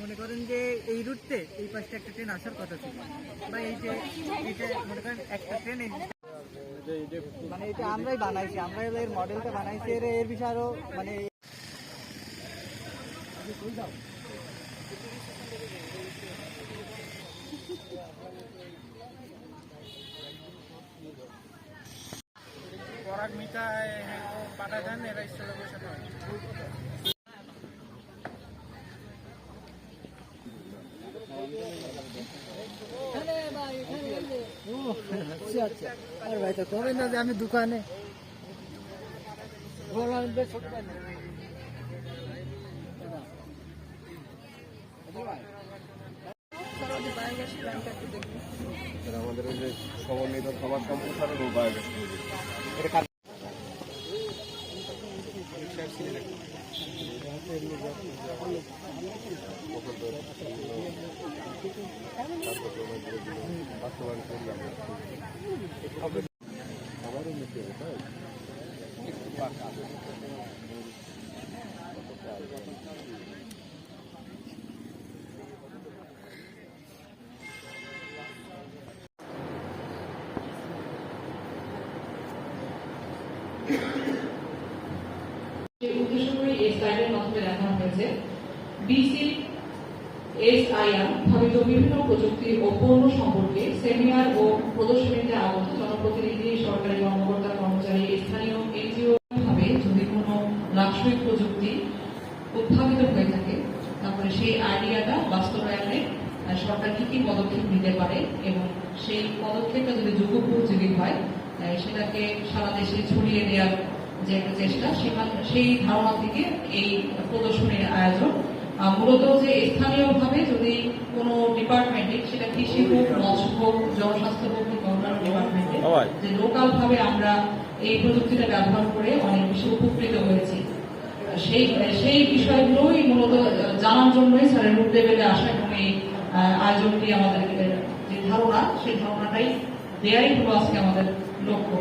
মনে করেন যে এই রুটতে এই পাশে একটা ট্রেন আসার কথা ছিল। বা এই যে এটা মনে করেন একটা ট্রেন মানে এটা আমরাই বানাইছি আমরা এর মডেলটা বানাইছি, এর এর বিষয়ে আরও মানে পরাগ মিতা পাঠা দেন এরা স্টলে বসে নয় ও আচ্ছা আচ্ছা আর ভাই তো কবে না যে আমি দোকানে। আমাদের ওই যে সমন্বিত সমাজ সম্প্রসারণ বাস্তবায়ন করি আমরা আমারও নিতে হবে উদ্দেশ্য করে এই স্লাইডের মাধ্যমে দেখানো হয়েছে। বিসি এসআইআর ভাবিত বিভিন্ন প্রযুক্তি ও পণ্য সম্পর্কে সেমিনার ও প্রদর্শনীতে আগত জনপ্রতিনিধি, সরকারি কর্মকর্তা, কর্মচারী, স্থানীয় এনজিও ভাবে যদি কোনো লাক্সরিক প্রযুক্তি উদ্ভাবিত হয়ে থাকে, তারপরে সেই আইডিয়াটা বাস্তবায়নে সরকার কি কি পদক্ষেপ নিতে পারে এবং সেই পদক্ষেপটা যদি যুগোপযোগী হয় সেটাকে সারা দেশে ছড়িয়ে দেওয়ার যে একটা চেষ্টা সেই ধারণা থেকে এই প্রদর্শনীর আয়োজন মূলত যে স্থানীয়ভাবে যদি কোনো ডিপার্টমেন্টে সেটা কৃষি হোক মৎস্য হোক জনস্বাস্থ্য হোক কিংবা ডিপার্টমেন্টে যে লোকাল ভাবে আমরা এই প্রযুক্তিটা ব্যবহার করে অনেক বেশি উপকৃত হয়েছি। সেই সেই বিষয়গুলোই মূলত জানার জন্যই স্যারের রুট লেভেলে আসা এবং এই আয়োজনটি আমাদের যে ধারণা সেই ধারণাটাই দেয়াই হলো আজকে আমাদের লক্ষ্য।